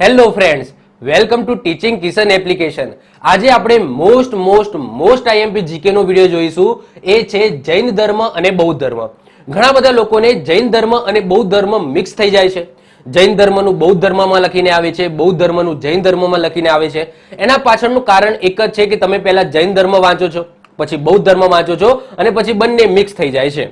Hello friends welcome to teaching Kishan application આજે આપણે most most most IMP GK નો video જોઈશું. એ છે જૈન ધર્મ અને બૌદ્ધ ધર્મ. ઘણા બધા લોકોને જૈન ધર્મ અને બૌદ્ધ ધર્મ મિક્સ થઈ જાય છે. જૈન ધર્મનું બૌદ્ધ ધર્મમાં લખીને આવે છે, બૌદ્ધ ધર્મનું જૈન ધર્મમાં લખીને આવે છે. એના પાછળનું કારણ એક જ છે કે તમે પહેલા જૈન ધર્મ વાંચો છો, પછી બૌદ્ધ ધર્મ વાંચો છો, અને પછી બંને મિક્સ થઈ જાય છે.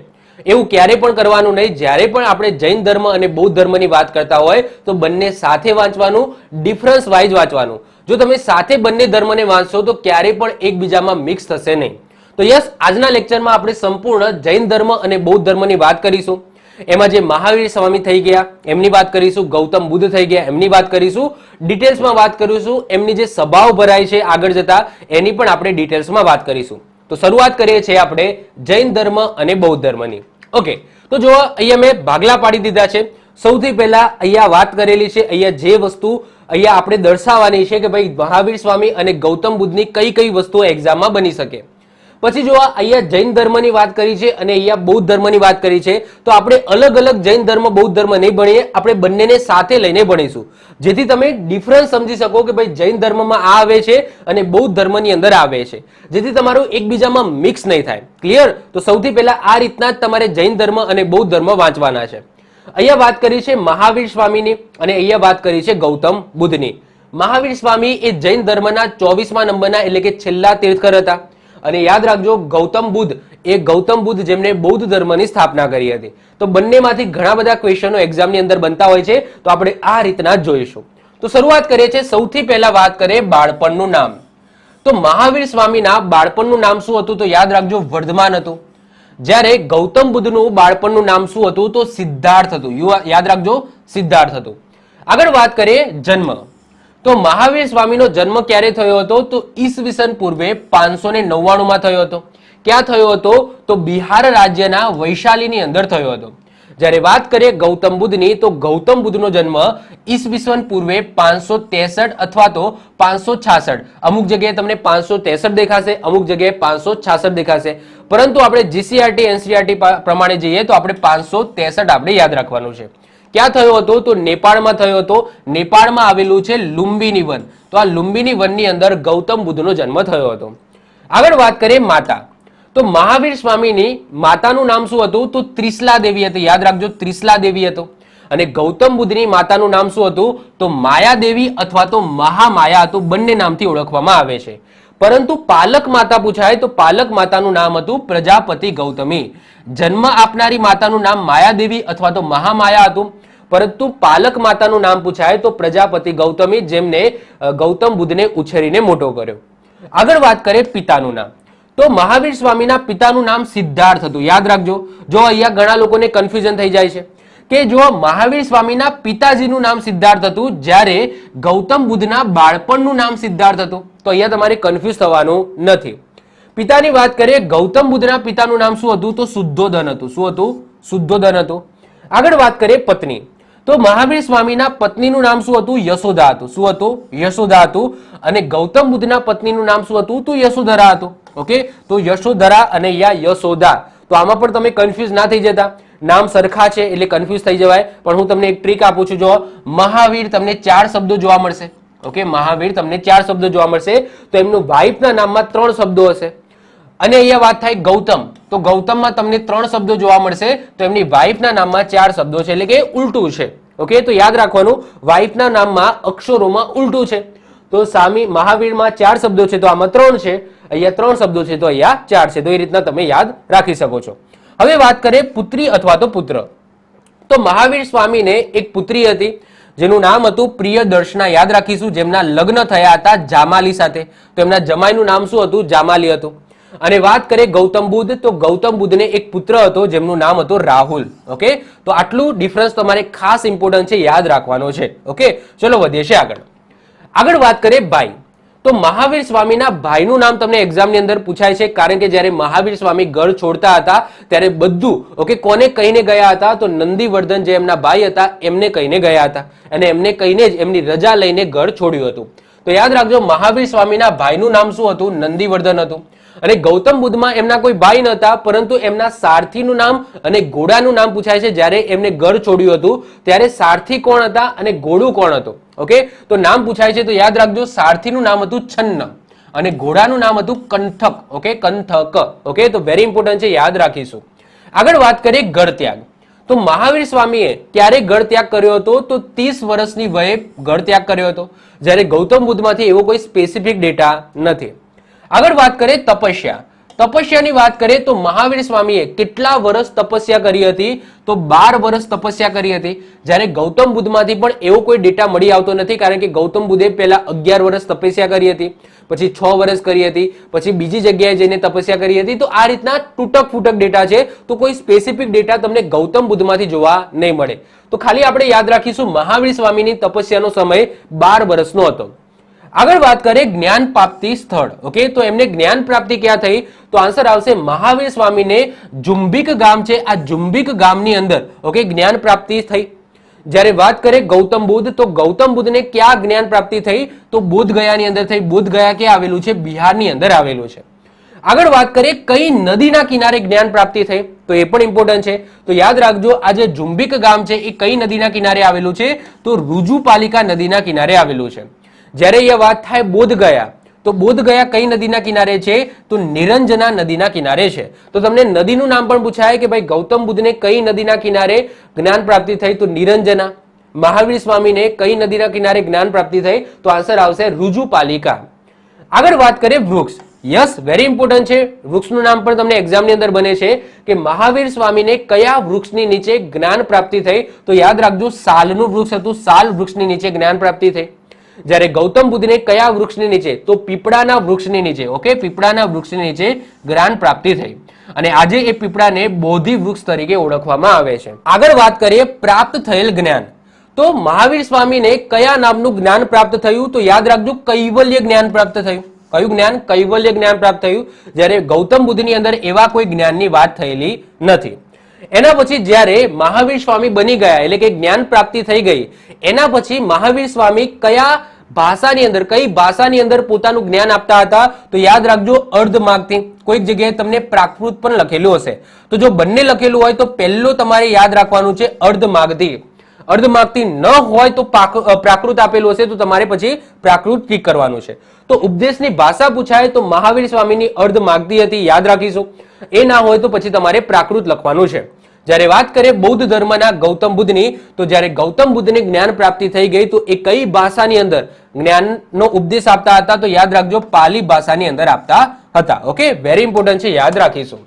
એવું ક્યારે પણ કરવાનું નહીં. જ્યારે પણ આપણે જૈન ધર્મ અને બૌદ્ધ ધર્મની વાત કરતા હોય, તો બંને સાથે વાંચવાનું ડિફરન્સ વાઇઝ વાંચવાનું. જો તમે સાથે બંને ધર્મને વાંચશો, તો ક્યારે પણ એકબીજામાં મિક્સ થશે નહીં. તો યસ, આજના લેક્ચરમાં આપણે સંપૂર્ણ જૈન ધર્મ અને બૌદ્ધ ધર્મની વાત કરીશું. એમાં જે મહાવીર સ્વામી થઈ ગયા, એમની વાત કરીશું. ગૌતમ બુદ્ધ થઈ ગયા, એમની વાત કરીશું. ડિટેલ્સમાં વાત કરીશું. એમની જે સભાઓ ભરાય છે આગળ જતા, એની પણ આપણે ડિટેલ્સમાં વાત કરીશું. તો શરૂઆત કરીએ છીએ આપણે જૈન ધર્મ અને બૌદ્ધ ધર્મની. ઓકે તો જો અહીંયા મેં ભાગલા પાડી દીધા છે. સૌથી પહેલા અહીંયા વાત કરેલી છે, અહીંયા જે વસ્તુ અહીંયા આપણે દર્શાવવાની છે કે ભાઈ મહાવીર સ્વામી અને ગૌતમ બુદ્ધની કઈ કઈ વસ્તુઓ એક્ઝામમાં બની શકે. પછી જો અહીંયા જૈન ધર્મની વાત કરી છે અને અહીંયા બૌદ્ધ ધર્મની વાત કરી છે, તો આપણે અલગ અલગ જૈન ધર્મ, બૌદ્ધ ધર્મ નહીં ભણીએ, આપણે બંનેને સાથે લઈને ભણીશું. જેથી તમે ડિફરન્સ સમજી શકો કે ભાઈ જૈન ધર્મમાં આ આવે છે અને બૌદ્ધ ધર્મની અંદર આવે છે. જેથી તમારું એકબીજામાં મિક્સ નહીં થાય. ક્લિયર તો સૌથી પહેલા આ રીતના જ તમારે જૈન ધર્મ અને બૌદ્ધ ધર્મ વાંચવાના છે. અહીંયા વાત કરી છે મહાવીર સ્વામીની અને અહીંયા વાત કરી છે ગૌતમ બુદ્ધની. મહાવીર સ્વામી એ જૈન ધર્મના ચોવીસમા નંબરના એટલે કે છેલ્લા તીર્થકર હતા. અને યાદ રાખજો, ગૌતમ બુદ્ધ એ ગૌતમ બુદ્ધ જેમણે બૌદ્ધ ધર્મની સ્થાપના કરી હતી. તો બંનેમાંથી ઘણા બધા ક્વેશ્ચનો એક્ઝામની અંદર બનતા હોય છે, તો આપણે આ રીતના જોઈશું. તો શરૂઆત કરીએ છીએ, સૌથી પહેલા વાત કરીએ બાળપણનું નામ. તો મહાવીર સ્વામીના બાળપણનું નામ શું હતું? તો યાદ રાખજો, વર્ધમાન હતું. જ્યારે ગૌતમ બુદ્ધનું બાળપણનું નામ શું હતું? તો સિદ્ધાર્થ હતું. યાદ રાખજો, સિદ્ધાર્થ હતું. આગળ વાત કરીએ જન્મ. તો મહાવીર સ્વામીનો જન્મ ક્યારે થયો હતો? તો ઈસવીસન પૂર્વે પાંચસો ને નવ્વાણુંમાં થયો હતો. ક્યાં થયો હતો? તો બિહાર રાજ્યના વૈશાલીની અંદર થયો હતો. જ્યારે વાત કરીએ ગૌતમ બુદ્ધની, તો ગૌતમ બુદ્ધનો જન્મ ઈસવીસન પૂર્વે પાંચસો ત્રેસઠ અથવા તો પાંચસો છાસઠ. અમુક જગ્યાએ તમને પાંચસો ત્રેસઠ દેખાશે, અમુક જગ્યાએ પાંચસો છાસઠ દેખાશે. પરંતુ આપણે જીસીઆરટી એનસીઆરટી પ્રમાણે જઈએ તો આપણે પાંચસો ત્રેસઠ આપણે યાદ રાખવાનું છે. ક્યાં થયો હતો? તો નેપાળમાં થયો હતો. નેપાળમાં આવેલું છે લુંબિની વન. તો આ લુંબિની વનની અંદર ગૌતમ બુદ્ધનો જન્મ થયો હતો. આગળ વાત કરીએ માતા. તો મહાવીર સ્વામીની માતાનું નામ શું હતું? તો ત્રિશલા દેવી હતી. યાદ રાખજો, ત્રિશલા દેવી હતું. અને ગૌતમ બુદ્ધની માતાનું નામ શું હતું? તો માયા દેવી અથવા તો મહામાયા હતું. બંને નામથી ઓળખવામાં આવે છે. પરંતુ પાલક માતા પૂછાય તો પાલક માતાનું નામ હતું પ્રજાપતિ ગૌતમી. જન્મ આપનારી માતાનું નામ માયાદેવી અથવા તો મહામાયા હતું. પરંતુ પાલક માતાનું નામ પૂછાય તો પ્રજાપતિ ગૌતમી જેમને ગૌતમ બુદ્ધને ઉછેરીને મોટો કર્યો. આગળ વાત કરીએ પિતાનું નામ. તો મહાવીર સ્વામીના પિતાનું નામ સિદ્ધાર્થ હતું. યાદ રાખજો. જો અહીંયા ઘણા લોકોને કન્ફ્યુઝન થઈ જાય છે. કે જો મહાવીર સ્વામીના પિતાજીનું નામ સિદ્ધાર્થ હતું, જ્યારે ગૌતમ બુદ્ધના બાળપણનું નામ સિદ્ધાર્થ હતું. તો અહીંયા તમારે કન્ફ્યુઝ થવાનું નથી. પિતાની વાત કરીએ, ગૌતમ બુદ્ધના પિતાનું નામ શું હતું? તો શુદ્ધોધન હતું. શું હતું? શુદ્ધોધન હતું. આગળ વાત કરીએ પત્ની. તો મહાવીર સ્વામીના પત્નીનું નામ શું હતું? યશોદા હતું. શું હતું? યશોદા હતું. અને ગૌતમ બુદ્ધના પત્નીનું નામ શું હતું? તો યશોધરા હતું. ઓકે? તો યશોધરા અને યા યશોદા. તો આમાં પણ તમે કન્ફ્યુઝ ના થઈ જતા. નામ સરખા છે એટલે કન્ફ્યુઝ થઈ જવાય. પણ હું તમને એક ટ્રીક આપું છું જો મહાવીર તમને ચાર શબ્દો જોવા મળશે. ઓકે મહાવીર તમને ચાર શબ્દો જોવા મળશે. તો એમનું વાઇફના નામમાં ત્રણ શબ્દો હશે. અને અહીંયા વાત થાય ગૌતમ. તો ગૌતમમાં તમને ત્રણ શબ્દો જોવા મળશે. તો એમની વાઇફના નામમાં ચાર શબ્દો છે. એટલે કે ઉલટું છે. ઓકે તો યાદ રાખવાનું વાઇફના નામમાં અક્ષરોમાં ઉલટું છે. તો સામી મહાવીરમાં ચાર શબ્દો છે. તો આમાં ત્રણ છે. અહીંયા ત્રણ શબ્દો છે. તો અહીંયા ચાર છે. તો એ રીતના તમે યાદ રાખી શકો છો. હવે વાત કરીએ પુત્રી અથવા તો પુત્ર. તો મહાવીર સ્વામીને એક પુત્રી હતી, જેનું નામ હતું પ્રિય દર્શના યાદ રાખીશું, જેમના લગ્ન થયા હતા જામાલી સાથે. તો એમના જમાઈનું નામ શું હતું? જામાલી હતું. અને વાત કરીએ ગૌતમ બુદ્ધ, તો ગૌતમ બુદ્ધને એક પુત્ર હતો, જેમનું નામ હતું રાહુલ. ઓકે? તો આટલું ડિફરન્સ તમારે ખાસ ઇમ્પોર્ટન્ટ છે, યાદ રાખવાનો છે. ઓકે? ચલો વધીએ છે આગળ. આગળ વાત કરીએ ભાઈ. તો મહાવીર સ્વામીના ભાઈનું નામ તમને એક્ઝામની અંદર પૂછાય છે, કારણ કે જ્યારે મહાવીર સ્વામી ઘર છોડતા હતા, ત્યારે બધું, ઓકે, કોને કહીને ગયા હતા? તો નંદીવર્ધન જે એમના ભાઈ હતા, એમને કહીને ગયા હતા. અને એમને કહીને જ એમની રજા લઈને ઘર છોડ્યું હતું. તો યાદ રાખજો, મહાવીર સ્વામીના ભાઈનું નામ શું હતું? નંદીવર્ધન હતું. અને ગૌતમ બુદ્ધમાં એમના કોઈ ભાઈ નહોતા, પરંતુ એમના સારથીનું નામ અને ઘોડાનું નામ પૂછાય છે. જ્યારે એમને ઘર છોડ્યું હતું, ત્યારે સારથી કોણ હતા અને ઘોડું કોણ હતું? ઓકે તો નામ પૂછાય છે, તો યાદ રાખજો, સારથીનું નામ હતું છન્ન અને ઘોડાનું નામ હતું કંઠક. ઓકે કંથક ઓકે તો વેરી ઇમ્પોર્ટન્ટ છે, યાદ રાખીશું. આગળ વાત કરીએ ઘર ત્યાગ તો મહાવીર સ્વામીએ ક્યારે ઘર ત્યાગ કર્યો હતો? તો ત્રીસ વર્ષની વયે ઘર ત્યાગ કર્યો હતો. જ્યારે ગૌતમ બુદ્ધમાંથી એવો કોઈ સ્પેસિફિક ડેટા નથી. આગળ વાત કરીએ તપસ્યા. તપસ્યાની વાત કરીએ તો મહાવીર સ્વામીએ કેટલા વર્ષ તપસ્યા કરી હતી? તો બાર વર્ષ તપસ્યા કરી હતી. જ્યારે ગૌતમ બુદ્ધમાંથી પણ એવો કોઈ ડેટા મળી આવતો નથી, કારણ કે ગૌતમ બુદ્ધે પહેલા અગિયાર વર્ષ તપસ્યા કરી હતી, પછી છ વર્ષ કરી હતી, પછી બીજી જગ્યાએ જઈને તપસ્યા કરી હતી. તો આ રીતના તૂટક ફૂટક ડેટા છે. તો કોઈ સ્પેસિફિક ડેટા તમને ગૌતમ બુદ્ધમાંથી જોવા નહીં મળે. તો ખાલી આપણે યાદ રાખીશું મહાવીર સ્વામીની તપસ્યાનો સમય બાર વર્ષનો હતો. આગળ વાત કરીએ જ્ઞાન પ્રાપ્તિ સ્થળ ઓકે તો એમને જ્ઞાન પ્રાપ્તિ ક્યાં થઈ? તો આન્સર આવશે મહાવીર સ્વામીને જુંબિક ગામ છે. આ જુંબિક ગામની અંદર ઓકે જ્ઞાન પ્રાપ્તિ થઈ. જ્યારે વાત કરીએ ગૌતમ બુદ્ધ, તો ગૌતમ બુદ્ધને ક્યાં જ્ઞાન પ્રાપ્તિ થઈ? તો બુદ્ધ ગયાની અંદર થઈ. બુદ્ધ ગયા ક્યાં આવેલું છે? બિહારની અંદર આવેલું છે. આગળ વાત કરીએ કઈ નદીના કિનારે જ્ઞાન પ્રાપ્તિ થઈ? તો એ પણ ઇમ્પોર્ટન્ટ છે. તો યાદ રાખજો, આ જે જુંબિક ગામ છે, એ કઈ નદીના કિનારે આવેલું છે? તો રુજુપાલિકા નદીના કિનારે આવેલું છે. જ્યારે એ વાત થાય બોધ ગયા, તો બોધ ગયા કઈ નદીના કિનારે છે? તો નિરંજના નદીના કિનારે છે. તો તમને નદીનું નામ પણ પૂછાય કે ભાઈ ગૌતમ બુદ્ધને કઈ નદીના કિનારે જ્ઞાન પ્રાપ્તિ થઈ? તો નિરંજના. મહાવીર સ્વામીને કઈ નદીના કિનારે જ્ઞાન પ્રાપ્તિ થઈ? તો આન્સર આવશે રુજુપાલિકા. આગળ વાત કરીએ વૃક્ષ. યસ વેરી ઇમ્પોર્ટન્ટ છે. વૃક્ષનું નામ પણ તમને એક્ઝામની અંદર બને છે કે મહાવીર સ્વામીને કયા વૃક્ષની નીચે જ્ઞાન પ્રાપ્તિ થઈ? તો યાદ રાખજો, સાલનું વૃક્ષ હતું. સાલ વૃક્ષની નીચે જ્ઞાન પ્રાપ્તિ થઈ. જ્યારે ગૌતમ બુદ્ધને કયા વૃક્ષની નીચે? તો પીપળાના વૃક્ષની નીચે ઓકે પીપળાના વૃક્ષની નીચે જ્ઞાન પ્રાપ્તિ થઈ. અને આજે એ પીપળાને બોધિ વૃક્ષ તરીકે ઓળખવામાં આવે છે. આગળ વાત કરીએ પ્રાપ્ત થયેલ જ્ઞાન. તો મહાવીર સ્વામીને કયા નામનું જ્ઞાન પ્રાપ્ત થયું? તો યાદ રાખજો, કૈવલ્ય જ્ઞાન પ્રાપ્ત થયું. કયું જ્ઞાન? કૈવલ્ય જ્ઞાન પ્રાપ્ત થયું. જ્યારે ગૌતમ બુદ્ધની અંદર એવા કોઈ જ્ઞાનની વાત થયેલી નથી. એના પછી જ્યારે મહાવીર સ્વામી બની ગયા, એટલે કે જ્ઞાન પ્રાપ્તિ થઈ ગઈ, એના પછી મહાવીર સ્વામી કયા ભાષાની અંદર, કઈ ભાષાની અંદર પોતાનું જ્ઞાન આપતા હતા, તો યાદ રાખજો અર્ધ માર્ગથી. કોઈક જગ્યાએ તમને પ્રાકૃત પણ લખેલું હશે. તો જો બંને લખેલું હોય તો પહેલું તમારે યાદ રાખવાનું છે અર્ધમાગધી અર્ધમાગથી ન હોય તો પ્રાકૃત આપેલું હશે, તો તમારે પછી પ્રાકૃત ટીક કરવાનું છે. તો ઉપદેશની ભાષા પૂછાય તો મહાવીર સ્વામીની અર્ધમાગધી હતી, યાદ રાખીશું. એ ના હોય તો પછી તમારે પ્રાકૃત લખવાનું છે. જ્યારે વાત કરીએ બૌદ્ધ ધર્મના ગૌતમ બુદ્ધની, તો જ્યારે ગૌતમ બુદ્ધને જ્ઞાન પ્રાપ્તિ થઈ ગઈ, તો એ કઈ ભાષાની અંદર? જ્ઞાનનો ઉપદેશ આપતા હતા, તો યાદ રાખજો, પાલી ભાષાની અંદર આપતા હતા. ઓકે વેરી ઇમ્પોર્ટન્ટ છે, યાદ રાખીશું.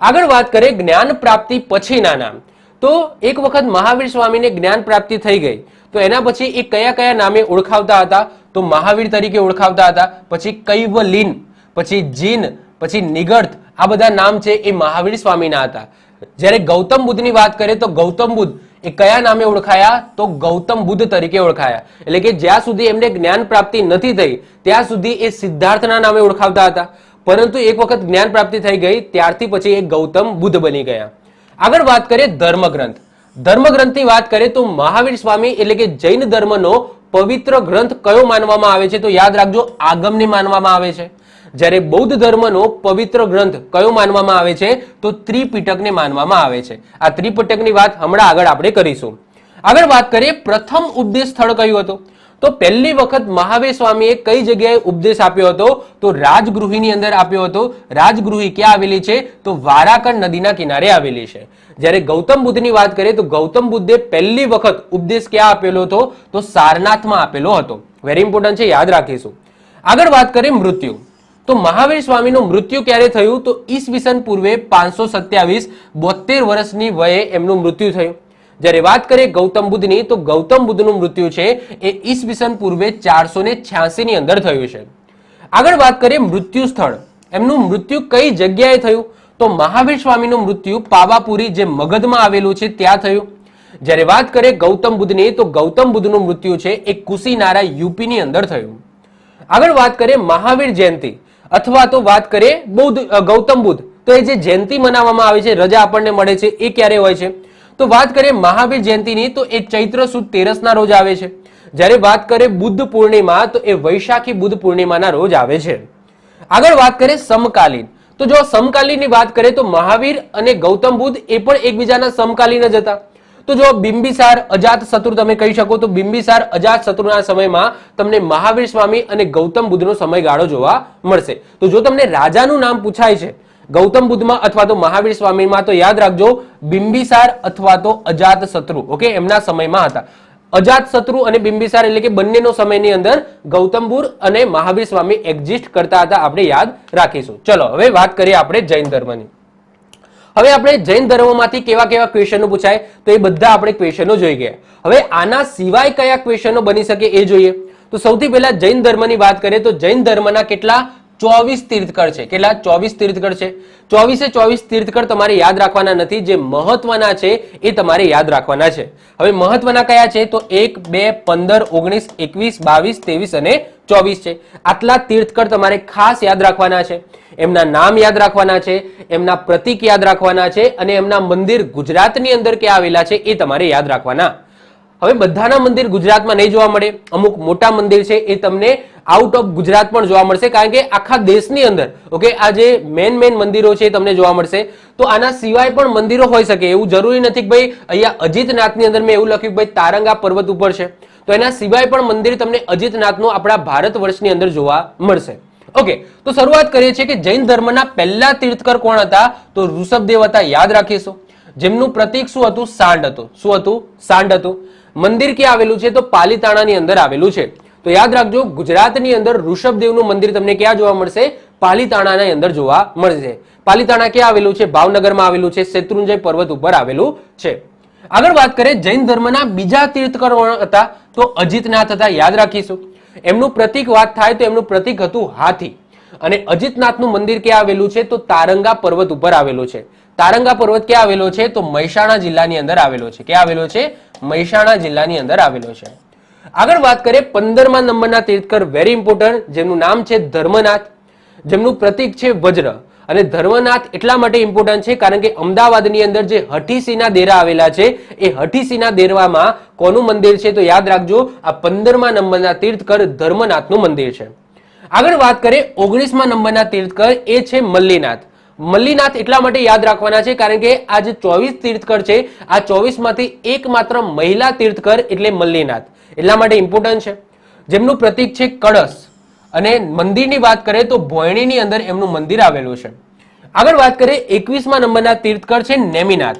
આગળ વાત કરીએ જ્ઞાન પ્રાપ્તિ પછીના નામ. તો એક વખત મહાવીર સ્વામીને જ્ઞાન પ્રાપ્તિ થઈ ગઈ. તો એના પછી એ કયા કયા નામે ઓળખાવતા હતા? તો મહાવીર તરીકે ઓળખાવતા હતા, પછી કૈવલીન, પછી જીન, પછી નિગર્થ આ બધા નામ છે એ મહાવીર સ્વામીના હતા. જ્યારે ગૌતમ બુદ્ધની વાત કરીએ તો ગૌતમ બુદ્ધ એ કયા નામે ઓળખાયા? તો ગૌતમ બુદ્ધ તરીકે ઓળખાયા. એટલે કે જ્યાં સુધી એમને જ્ઞાન પ્રાપ્તિ નથી થઈ, ત્યાં સુધી એ સિદ્ધાર્થના નામે ઓળખાવતા હતા. પરંતુ એક વખત જ્ઞાન પ્રાપ્તિ થઈ ગઈ, ત્યારથી પછી એ ગૌતમ બુદ્ધ બની ગયા. આગળ વાત કરીએ ધર્મગ્રંથ. ધર્મગ્રંથની વાત કરીએ તો મહાવીર સ્વામી એટલે કે જૈન ધર્મનો પવિત્ર ગ્રંથ કયો માનવામાં આવે છે તો યાદ રાખજો આગમને માનવામાં આવે છે. જ્યારે બૌદ્ધ ધર્મનો પવિત્ર ગ્રંથ કયો માનવામાં આવે છે તો ત્રિપિટકને માનવામાં આવે છે. આ ત્રિપિટકની વાત હમણાં આગળ આપણે કરીશું. આગળ વાત કરીએ પ્રથમ ઉપદેશ સ્થળ કયું હતું? તો પહેલી વખત મહાવીર સ્વામીએ કઈ જગ્યાએ ઉપદેશ આપ્યો હતો? તો રાજગૃહિની અંદર આપ્યો હતો. રાજગૃહી ક્યાં આવેલી છે? તો વારાકર નદીના કિનારે આવેલી છે. જ્યારે ગૌતમ બુદ્ધની વાત કરીએ તો ગૌતમ બુદ્ધે પહેલી વખત ઉપદેશ ક્યાં આપેલો હતો? તો સારનાથમાં આપેલો હતો. વેરી ઇમ્પોર્ટન્ટ છે, યાદ રાખીશું. આગળ વાત કરીએ મૃત્યુ. તો મહાવીર સ્વામીનું મૃત્યુ ક્યારે થયું? તો ઈસવીસન પૂર્વે પાંચસો સત્યાવીસ બોતેર વર્ષની વયે એમનું મૃત્યુ થયું. જ્યારે વાત કરીએ ગૌતમ બુદ્ધની, તો ગૌતમ બુદ્ધનું મૃત્યુ છે એ ઈસવીસન પૂર્વે ચારસો ને ની અંદર થયું છે. આગળ વાત કરીએ મૃત્યુ સ્થળ. એમનું મૃત્યુ કઈ જગ્યાએ થયું? તો મહાવીર સ્વામીનું મૃત્યુ પાવાપુરી જે મગધમાં આવેલું છે, ત્યાં થયું. જ્યારે વાત કરીએ ગૌતમ બુદ્ધની, તો ગૌતમ બુદ્ધનું મૃત્યુ છે એ કુશીનારા યુપીની અંદર થયું. આગળ વાત કરીએ મહાવીર જયંતિ. અથવા તો વાત કરીએ બૌદ્ધ ગૌતમ બુદ્ધ. તો એ જે જયંતિ મનાવવામાં આવે છે, રજા આપણને મળે છે, એ ક્યારે હોય છે? તો વાત કરીએ મહાવીર જયંતિની, તો એ ચૈત્ર સુદ તેરસના રોજ આવે છે. જ્યારે વાત કરીએ બુદ્ધ પૂર્ણિમા, તો એ વૈશાખી બુદ્ધ પૂર્ણિમાના રોજ આવે છે. આગળ વાત કરીએ સમકાલીન. તો જો સમકાલીનની વાત કરીએ, તો મહાવીર અને ગૌતમ બુદ્ધ એ પણ એકબીજાના સમકાલીન જ હતા. તો જો બિંબિસાર અજાત શત્રુ તમે કહી શકો, તો બિંબિસાર અજાત શત્રુના સમયમાં તમને મહાવીર સ્વામી અને ગૌતમ બુદ્ધનો સમયગાળો જોવા મળશે. તો જો તમને રાજાનું નામ પૂછાય છે ગૌતમ બુદ્ધમાં અથવા તો મહાવીર સ્વામીમાં તો યાદ રાખજો, બિંબિસાર અથવા તો અજાત શત્રુ, ઓકે? એમના સમયમાં હતા. અજાત શત્રુ અને બિંબિસાર એટલે કે બંનેનો સમયની અંદર ગૌતમ બુદ્ધ અને મહાવીર સ્વામી એક્ઝિસ્ટ કરતા હતા, આપણે યાદ રાખીશું. ચલો, હવે વાત કરીએ આપણે જૈન ધર્મની. હવે આપણે જૈન ધર્મમાંથી કેવા કેવા ક્વેશ્ચનો પૂછાય, તો એ બધા આપણે ક્વેશ્ચનો જોઈ ગયા. હવે આના સિવાય કયા ક્વેશ્ચનો બની શકે એ જોઈએ. તો સૌથી પહેલા જૈન ધર્મની વાત કરીએ, તો જૈન ધર્મના કેટલા ચોવીસ તીર્થકર છે. કેટલા? ચોવીસ તીર્થકર છે. ચોવીસે ચોવીસ તીર્થકર તમારે યાદ રાખવાના નથી. જે મહત્વના છે એ તમારે યાદ રાખવાના છે. હવે મહત્વના કયા છે? તો એક, બે, પંદર, ઓગણીસ, એકવીસ, બાવીસ, ત્રેવીસ અને ચોવીસ છે. આટલા તીર્થકર તમારે ખાસ યાદ રાખવાના છે. એમના નામ યાદ રાખવાના છે, એમના પ્રતીક યાદ રાખવાના છે અને એમના મંદિર ગુજરાતની અંદર ક્યાં આવેલા છે એ તમારે યાદ રાખવાના. હવે બધાના મંદિર ગુજરાતમાં નહીં જોવા મળે. અમુક મોટા મંદિર છે એ તમને આઉટ ઓફ ગુજરાત પણ જોવા મળશે. કારણ કે આખા દેશની અંદર ઓકે આ જે મેન મેન મંદિરો છે એ તમને જોવા મળશે. તો આના સિવાય પણ મંદિરો હોઈ શકે. એવું જરૂરી નથી કે ભાઈ અહીંયા અજીતનાથની અંદર મેં એવું લખ્યું કે ભાઈ તારંગા પર્વત ઉપર છે. તો એના સિવાય પણ મંદિર તમને અજીતનાથનું આપણા ભારત વર્ષની અંદર જોવા મળશે. ઓકે તો શરૂઆત કરીએ છીએ કે જૈન ધર્મના પહેલા તીર્થકર કોણ હતા? તો ઋષભદેવ હતા. યાદ રાખીશું. જેમનું પ્રતીક શું હતું? સાંડ હતું. શું હતું? સાંડ હતું. મંદિર ક્યાં આવેલું છે તો પાલીતાણાની અંદર આવેલું છે. તો યાદ રાખજો, ગુજરાતની અંદર ઋષભદેવનું મંદિર તમને ક્યાં જોવા મળશે? પાલીતાણાની અંદર જોવા મળશે. પાલીતાણા ક્યાં આવેલું છે? ભાવનગરમાં આવેલું છે. શેત્રુંજય પર્વત ઉપર આવેલું છે. આગળ વાત કરીએ, જૈન ધર્મના બીજા તીર્થકરો હતા તો અજીતનાથ હતા, યાદ રાખીશું. એમનું પ્રતિક વાત થાય તો એમનું પ્રતિક હતું હાથી. અને અજીતનાથનું મંદિર ક્યાં આવેલું છે? તો તારંગા પર્વત ઉપર આવેલું છે. તારંગા પર્વત ક્યાં આવેલો છે? તો મહેસાણા જિલ્લાની અંદર આવેલો છે. ક્યાં આવેલો છે? મહેસાણા જિલ્લાની અંદર આવેલો છે. આગળ વાત કરીએ પંદરમા નંબરના તીર્થકર વેરી ઇમ્પોર્ટન્ટ જેમનું નામ છે ધર્મનાથ, જેમનું પ્રતીક છે વજ્ર. અને ધર્મનાથ એટલા માટે ઇમ્પોર્ટન્ટ છે કારણ કે અમદાવાદની અંદર જે હઠીસીના દેરા આવેલા છે, એ હઠીસીના દેરવામાં કોનું મંદિર છે તો યાદ રાખજો, આ પંદરમા નંબરના તીર્થકર ધર્મનાથનું મંદિર છે. આગળ વાત કરીએ ઓગણીસમા નંબરના તીર્થકર એ છે મલ્લીનાથ. મલ્લીનાથ એટલા માટે યાદ રાખવાના છે, કારણ કે આ જે ચોવીસ તીર્થકર છે. આ ચોવીસમાંથી એકમાત્ર મહિલા તીર્થકર એટલે મલ્લીનાથ. એટલા માટે ઇમ્પોર્ટન્ટ છે. જેમનું પ્રતીક છે કળશ. અને મંદિરની વાત કરીએ તો ભોયણીની અંદર એમનું મંદિર આવેલું છે. આગળ વાત કરીએ, એકવીસમા નંબરના તીર્થકર છે નેમિનાથ.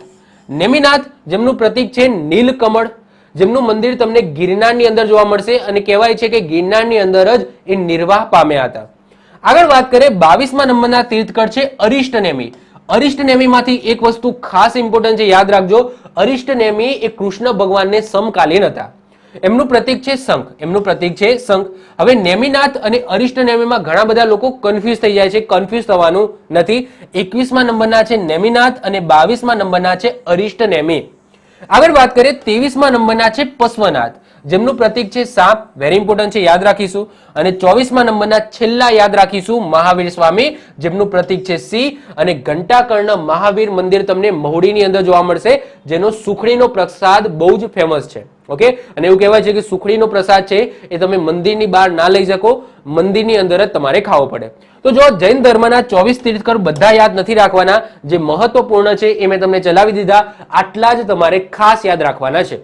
નેમિનાથ જેમનું પ્રતીક છે નીલકમળ. જેમનું મંદિર તમને ગિરનારની અંદર જોવા મળશે અને કહેવાય છે કે ગિરનારની અંદર જ એ નિર્વાહ પામ્યા હતા. આગળ વાત કરીએ, બાવીસમા નંબરના તીર્થકળ છે અરિષ્ટ નેમી. અરિષ્ટ નેમીમાંથી એક વસ્તુ ખાસ ઇમ્પોર્ટન્ટ છે, યાદ રાખજો. અરિષ્ટ નેમી એ કૃષ્ણ ભગવાનને સમકાલીન હતા. એમનું પ્રતીક છે શંખ. એમનું પ્રતીક છે શંખ. હવે નેમિનાથ અને અરિષ્ટ નેમીમાં ઘણા બધા લોકો કન્ફ્યુઝ થઈ જાય છે કન્ફ્યુઝ થવાનું નથી. એકવીસમા નંબરના છે નેમિનાથ અને બાવીસમા નંબરના છે અરિષ્ટ નેમી. આગળ વાત કરીએ, ત્રેવીસમાં નંબરના છે પશ્વનાથ જેમનું પ્રતીક છે સાપ વેરી ઇમ્પોર્ટન્ટ છે, યાદ રાખીશું. અને ચોવીસમા નંબરના છેલ્લા યાદ રાખીશું મહાવીર સ્વામી, જેમનું પ્રતીક છે સી અને ઘંટાકર્ણ મહાવીર મંદિર તમને મહુડીની અંદર જોવા મળશે, જેનો સુખડીનો પ્રસાદ બહુ જ ફેમસ છે. ઓકે અને એવું કહેવાય છે કે સુખડીનો પ્રસાદ છે, એ તમે મંદિરની બહાર ના લઈ શકો, મંદિરની અંદર જ તમારે ખાવો પડે. તો જો જૈન ધર્મના ચોવીસ તીર્થકર બધા યાદ નથી રાખવાના, જે મહત્વપૂર્ણ છે એ મેં તમને ચલાવી દીધા, આટલા જ તમારે ખાસ યાદ રાખવાના છે.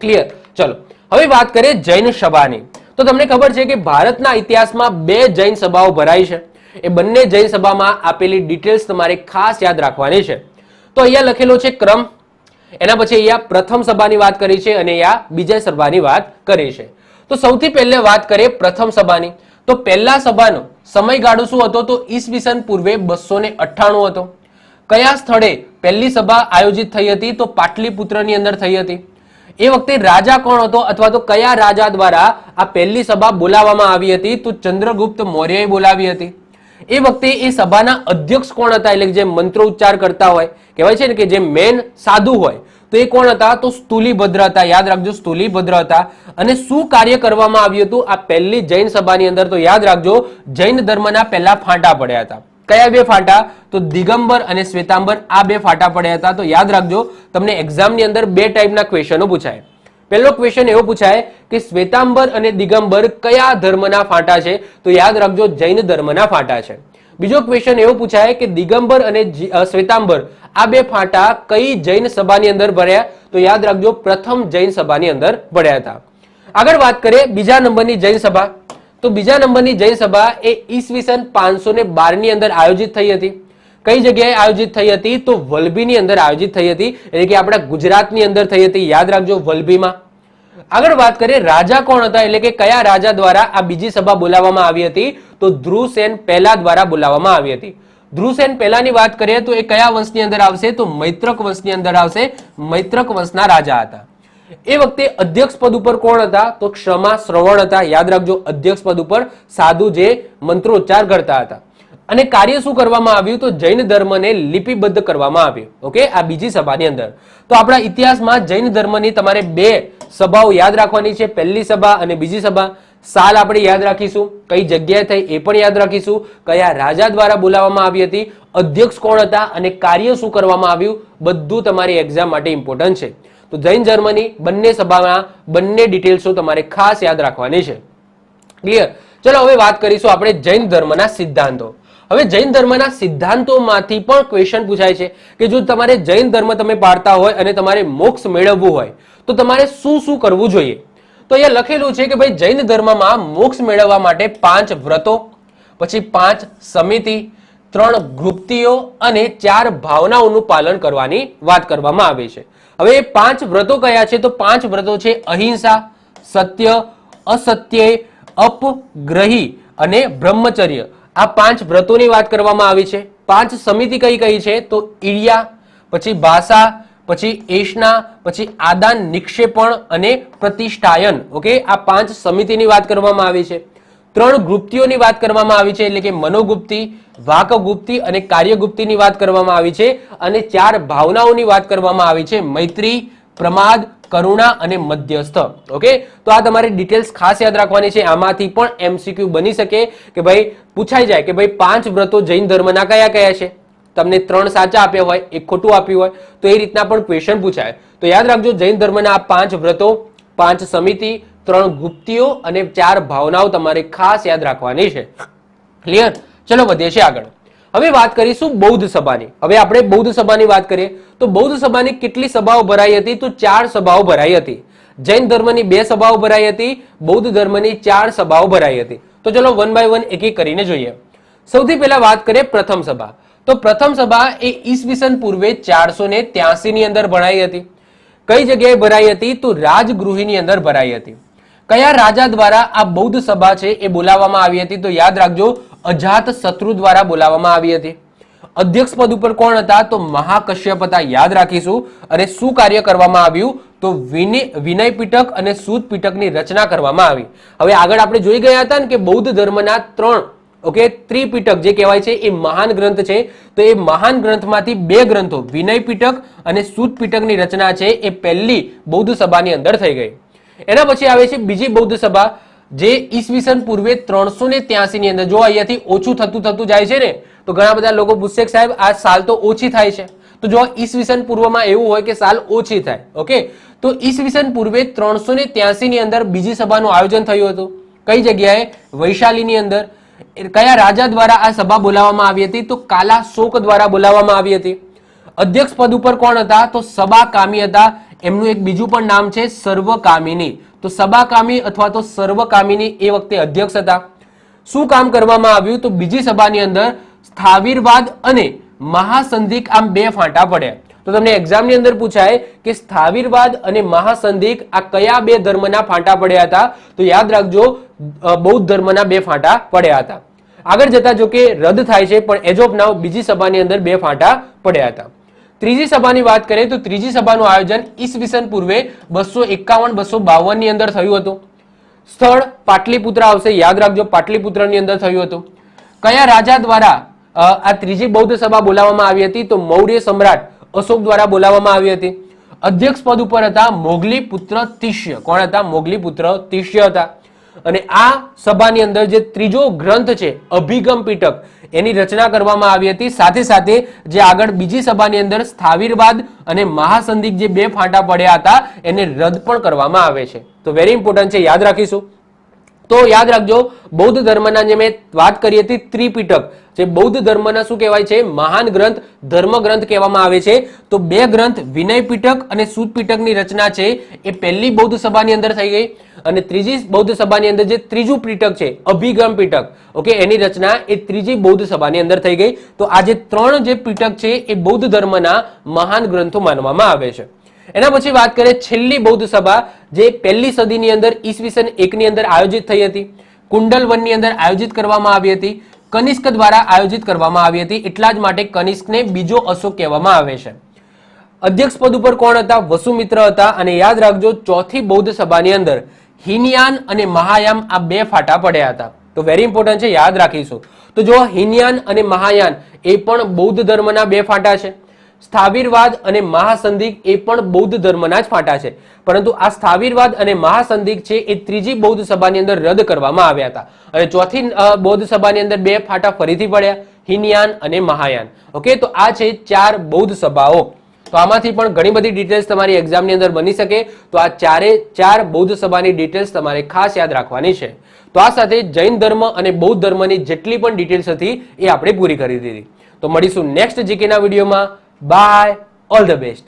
ક્લિયર ચલો, હવે વાત કરીએ જૈન સભાની. તો તમને ખબર છે કે ભારતના ઇતિહાસમાં બે જૈન સભાઓ ભરાઈ છે. એ બંને જૈન સભામાં આપેલી ડિટેલ્સ તમારે ખાસ યાદ રાખવાની છે. તો અહીંયા લખેલો છે ક્રમ. એના પછી અહીંયા પ્રથમ સભાની વાત કરી છે અને અહીંયા બીજા સભાની વાત કરી છે. તો સૌથી પહેલે વાત કરીએ પ્રથમ સભાની. તો પહેલા સભાનો સમયગાળો શું હતો? તો ઈસવીસન પૂર્વે બસો ને અઠ્ઠાણું હતો. કયા સ્થળે પહેલી સભા આયોજિત થઈ હતી? તો પાટલીપુત્રની અંદર થઈ હતી. એ વખતે રાજા કોણ હતો અથવા તો કયા રાજા દ્વારા આ પહેલી સભા બોલાવવામાં આવી હતી? તો ચંદ્રગુપ્ત મૌર્યએ બોલાવી હતી. એ વખતે એ સભાના અધ્યક્ષ કોણ હતા? એટલે જે મંત્રો ઉચ્ચાર કરતા હોય, કહેવાય છે ને કે જે મેન સાધુ હોય, તો એ કોણ હતા? તો સ્થુલીભદ્ર હતા. યાદ રાખજો સ્થુલીભદ્ર હતા. અને શું કાર્ય કરવામાં આવ્યું હતું? આ પહેલી જૈન સભાની અંદર તો યાદ રાખજો, જૈન ધર્મના પહેલા ફાંટા પડ્યા હતા. કયા બે ફાટા? તો દિગંબર અને શ્વેતાંબર આ બે ફાટા પડ્યા હતા. તો યાદ રાખજો, તમને એક્ઝામની અંદર બે ટાઈપના ક્વેશ્ચનો પૂછાય. પહેલો ક્વેશ્ચન એવો પૂછાય કે શ્વેતાંબર અને દિગંબર કયા ધર્મના ફાટા છે? તો યાદ રાખજો, જૈન ધર્મના ફાટા છે. બીજો ક્વેશ્ચન એવો પૂછાય કે દિગંબર અને શ્વેતાંબર આ બે ફાંટા કઈ જૈન સભાની અંદર ભર્યા? તો યાદ રાખજો, પ્રથમ જૈન સભાની અંદર ભર્યા હતા. આગળ વાત કરીએ બીજા નંબરની જૈન સભા. તો બીજા નંબરની સભા એ ઈસવીસન પાંચસો ને બારની અંદર આયોજિત થઈ હતી. કઈ જગ્યાએ આયોજિત થઈ હતી? તો વલભીની અંદર આયોજિત થઈ હતી. એટલે કે આપણા ગુજરાતની અંદર થઈ હતી. યાદ રાખજો વલભીમાં. આગળ વાત કરીએ, રાજા કોણ હતા? એટલે કે કયા રાજા દ્વારા આ બીજી સભા બોલાવવામાં આવી હતી? તો ધ્રુવસેન પહેલા દ્વારા બોલાવવામાં આવી હતી. ધ્રુવસેન પહેલાની વાત કરીએ તો એ કયા વંશની અંદર આવશે? તો મૈત્રક વંશની અંદર આવશે. મૈત્રક વંશના રાજા હતા. એ વખતે અધ્યક્ષ પદ ઉપર કોણ હતા? તો ક્ષમા શ્રવણ હતા. યાદ રાખજો, અધ્યક્ષ પદ ઉપર સાધુ જે મંત્રોચ્ચાર કરતા હતા. અને કાર્ય શું કરવામાં આવ્યું? તો જૈન ધર્મને લિપિબદ્ધ કરવામાં આવ્યું. ઓકે? આ બીજી સભાની અંદર. તો આપણા ઇતિહાસમાં જૈન ધર્મની તમારે બે સભાઓ યાદ રાખવાની છે. પહેલી સભા અને બીજી સભા. સાલ આપણે યાદ રાખીશું. કઈ જગ્યાએ થઈ એ પણ યાદ રાખીશું. કયા રાજા દ્વારા બોલાવવામાં આવી હતી. અધ્યક્ષ કોણ હતા અને કાર્ય શું કરવામાં આવ્યું? બધું તમારી એક્ઝામ માટે ઇમ્પોર્ટન્ટ છે. તો જૈન ધર્મની બંને સભામાં બંને ડિટેલ્સો તમારે ખાસ યાદ રાખવાની છે. ક્લિયર ચલો, હવે વાત કરીશું આપણે જૈન ધર્મના સિદ્ધાંતો. હવે જૈન ધર્મના સિદ્ધાંતોમાંથી પણ ક્વેશ્ચન પૂછાય છે કે જો તમારે જૈન ધર્મ તમે પાળતા હોય અને તમારે મોક્ષ મેળવવું હોય, તો તમારે શું શું કરવું જોઈએ? તો અહીંયા લખેલું છે કે ભાઈ, જૈન ધર્મમાં મોક્ષ મેળવવા માટે પાંચ વ્રતો, પછી પાંચ સમિતિ, ત્રણ ગૃપ્તિઓ અને ચાર ભાવનાઓનું પાલન કરવાની વાત કરવામાં આવે છે. હવે પાંચ વ્રતો કયા છે? તો પાંચ વ્રતો છે અહિંસા, સત્ય, અસત્ય, અપગ્રહી અને બ્રહ્મચર્ય. આ પાંચ વ્રતોની વાત કરવામાં આવી છે. પાંચ સમિતિ કઈ કઈ છે? તો ઈડિયા, પછી ભાષા, પછી એશના પછી આદાન નિક્ષેપણ અને પ્રતિષ્ઠાયન. ઓકે? આ પાંચ સમિતિની વાત કરવામાં આવી છે. ત્રણ ગુપ્તિઓની વાત કરવામાં આવી છે, એટલે કે મનોગુપ્તિ વાકગુપ્તિ અને કાર્યગુપ્તિની વાત કરવામાં આવી છે અને ચાર ભાવનાઓની વાત કરવામાં આવી છે. મૈત્રી, પ્રમાદ, કરુણા અને મધ્યસ્થ. ઓકે? તો આ તમારે ડિટેલ્સ ખાસ યાદ રાખવાની છે. આમાંથી પણ એમસીક્યુ બની શકે કે ભાઈ પૂછાઈ જાય કે ભાઈ પાંચ વ્રતો જૈન ધર્મના કયા કયા છે? તમને ત્રણ સાચા આપ્યા હોય, એક ખોટું આપ્યું હોય, તો એ રીતના પણ ક્વેશ્ચન પૂછાય. તો યાદ રાખજો, જૈન ધર્મના આ પાંચ વ્રતો, પાંચ સમિતિ, ત્રણ ગુપ્તિઓ અને ચાર ભાવનાઓ તમારે ખાસ યાદ રાખવાની છે. ક્લિયર ચલો વધીએ છીએ આગળ. હવે વાત કરીશું બૌદ્ધ સભાની. હવે આપણે બૌદ્ધ સભાની વાત કરીએ. તો બૌદ્ધ સભાની કેટલી સભાઓ ભરાઈ હતી? તો ચાર સભાઓ ભરાઈ હતી. જૈન ધર્મની બે સભાઓ ભરાઈ હતી. બૌદ્ધ ધર્મની ચાર સભાઓ ભરાઈ હતી. તો ચલો વન બાય વન એક એક કરીને જોઈએ. સૌથી પહેલા વાત કરીએ પ્રથમ સભા. તો પ્રથમ સભા એ ઈસવીસન પૂર્વે ચારસો ને અંદર ભરાઈ હતી. કઈ જગ્યાએ ભરાઈ હતી? તો રાજગૃહિની અંદર ભરાઈ હતી. કયા રાજા દ્વારા આ બૌદ્ધ સભા છે એ બોલાવવામાં આવી હતી? તો યાદ રાખજો, અજાત શત્રુ દ્વારા બોલાવવામાં આવી હતી. અધ્યક્ષ પદ ઉપર કોણ હતા? તો મહાકશ્યપ હતા. યાદ રાખીશું. અને શું કાર્ય કરવામાં આવ્યું? તો વિનય પીટક અને સૂત પીટકની રચના કરવામાં આવી. હવે આગળ આપણે જોઈ ગયા હતા ને કે બૌદ્ધ ધર્મના ત્રણ, ઓકે ત્રિપીટક જે કહેવાય છે એ મહાન ગ્રંથ છે. તો એ મહાન ગ્રંથમાંથી બે ગ્રંથો, વિનય પીટક અને સૂત પીટકની રચના છે, એ પહેલી બૌદ્ધ સભાની અંદર થઈ ગઈ. એના પછી આવે છે બીજી બૌદ્ધ સભા, જે ઈસવીસન પૂર્વે ત્રણસો ને ની અંદર, જો અહીંયાથી ઓછું થતું થતું જાય છે ને, તો ઘણા બધા લોકો પૂછશે સાહેબ, આ સાલ તો ઓછી થાય છે. તો જો ઈસવીસન પૂર્વમાં એવું હોય કે સાલ ઓછી થાય, ઓકે? તો ઈસવીસન પૂર્વે ત્રણસો ને ની અંદર બીજી સભાનું આયોજન થયું હતું. કઈ જગ્યાએ? વૈશાલીની અંદર. કયા રાજા દ્વારા આ સભા બોલાવવામાં આવી હતી? તો કાલા શોક દ્વારા બોલાવવામાં આવી હતી. અધ્યક્ષ પદ ઉપર કોણ હતા? તો સબાકામી હતા. એમનું એક બીજું પણ નામ છે સર્વકામિની. તો સબાકામી અથવા તો સર્વકામિની એ વખતે અધ્યક્ષ હતા. શું કામ કરવામાં આવ્યું? તો બીજી સભાની અંદર સ્થાવીરવાદ અને મહાસંધિક આમ બે ફાંટા પડ્યા. તો તમને એક્ઝામની અંદર પૂછાય કે સ્થાવીરવાદ અને મહાસંધિક આ કયા બે ધર્મના ફાંટા પડ્યા હતા? તો યાદ રાખજો બૌદ્ધ ધર્મના બે ફાંટા પડ્યા હતા. આગળ જતા જો કે રદ થાય છે, પણ એજ ઓફ નાવ બીજી સભાની અંદર બે ફાંટા પડ્યા હતા. ત્રીજી સભાની વાત કરીએ તો ત્રીજી સભાનું આયોજન ઈસવીસન પૂર્વે બસો એકાવન, બસો બાવનની અંદર થયું હતું. સ્થળ પાટલીપુત્ર આવશે, યાદ રાખજો, પાટલીપુત્રની અંદર થયું હતું. કયા રાજા દ્વારા આ ત્રીજી બૌદ્ધ સભા બોલાવવામાં આવી હતી? તો મૌર્ય સમ્રાટ અશોક દ્વારા બોલાવવામાં આવી હતી. અધ્યક્ષ પદ ઉપર હતા મોગલી પુત્ર તિષ્ય. કોણ હતા? મોગલી પુત્ર તિષ્ય હતા. અને આ સભાની અંદર જે ત્રીજો ગ્રંથ છે, અભિગમ પીટક એની રચના કરવામાં આવી હતી. સાથે સાથે જે આગળ બીજી સભાની અંદર સ્થાવીરવાદ અને મહાસંધિક જે બે ફાંટા પડ્યા હતા, એને રદ પણ કરવામાં આવે છે. તો વેરી ઇમ્પોર્ટન્ટ છે, યાદ રાખીશું. તો યાદ રાખજો, બૌદ્ધ ધર્મના જે મેં વાત કરી હતી ત્રિપીટક, જે બૌદ્ધ ધર્મના શું કહેવાય છે? મહાન ગ્રંથ, ધર્મ ગ્રંથ કહેવામાં આવે છે. તો બે ગ્રંથ, વિનય પીટક અને સુદ પીટકની રચના છે, એ પહેલી બૌદ્ધ સભાની અંદર થઈ ગઈ. અને ત્રીજી બૌદ્ધ સભાની અંદર જે ત્રીજું પીટક છે, અભિગમ પીટક ઓકે, એની રચના એ ત્રીજી બૌદ્ધ સભાની અંદર થઈ ગઈ. તો આ જે ત્રણ જે પીટક છે, એ બૌદ્ધ ધર્મના મહાન ગ્રંથો માનવામાં આવે છે. એના પછી વાત કરીએ છેલ્લી બૌદ્ધ સભા, જે પહેલી સદીની અંદર, ઈસવીસન એકની અંદર આયોજિત થઈ હતી. કુંડલ વનની અંદર આયોજિત કરવામાં આવી હતી. કનિષ્ક દ્વારા આયોજિત કરવામાં આવી હતી. એટલા જ માટે કનિષ્કને બીજો અશોક કહેવામાં આવે છે. અધ્યક્ષ પદ ઉપર કોણ હતા? વસુમિત્ર હતા. અને યાદ રાખજો, ચોથી બૌદ્ધ સભાની અંદર હિનયાન અને મહાયાન આ બે ફાટા પડ્યા હતા. તો વેરી ઇમ્પોર્ટન્ટ છે, યાદ રાખીશું. તો જો હિનયાન અને મહાયાન, એ પણ બૌદ્ધ ધર્મના બે ફાટા છે. સ્થાવીરવાદ અને મહાસંધિક એ પણ બૌદ્ધ ધર્મના જ ફાટા છે. પરંતુ આ સ્થાવીરવાદ અને મહાસંધિક છે એ ત્રીજી બૌદ્ધ સભાની અંદર રદ કરવામાં આવ્યા હતા. અને ચોથી બૌદ્ધ સભાની અંદર બે ફાટા ફરીથી પડ્યા, હિનયાન અને મહાયાન. ઓકે, તો આ છે ચાર બૌદ્ધ સભાઓ. તો આમાંથી પણ ઘણી બધી ડિટેલ્સ તમારી એક્ઝામની અંદર બની શકે. તો આ ચારે, ચાર બૌદ્ધ સભાની ડિટેલ્સ તમારે ખાસ યાદ રાખવાની છે. તો આ સાથે જૈન ધર્મ અને બૌદ્ધ ધર્મની જેટલી પણ ડિટેલ્સ હતી એ આપણે પૂરી કરી દીધી. તો મળીશું નેક્સ્ટ જીકેના વિડીયોમાં. Bye. All the best.